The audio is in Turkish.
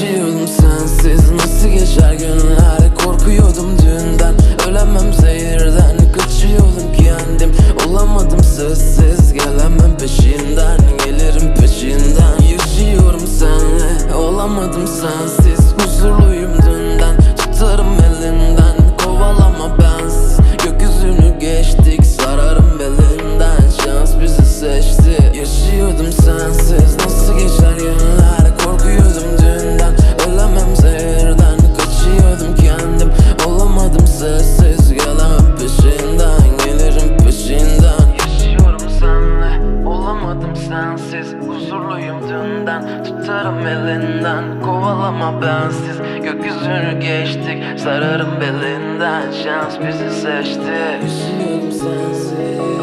yaşıyorum sensiz. Nasıl geçer günler? Korkuyordum dünden. Ölemem zehirden. Kaçıyordum kendim. Olamadım sessiz. Gelemem peşinden. Gelirim peşinden. Yaşıyorum senle. Olamadım sensiz. Dünden tutarım elinden. Kovalama bensiz. Gökyüzünü geçtik. Sararım belinden. Şans bizi seçti. Üşüyorum sensiz.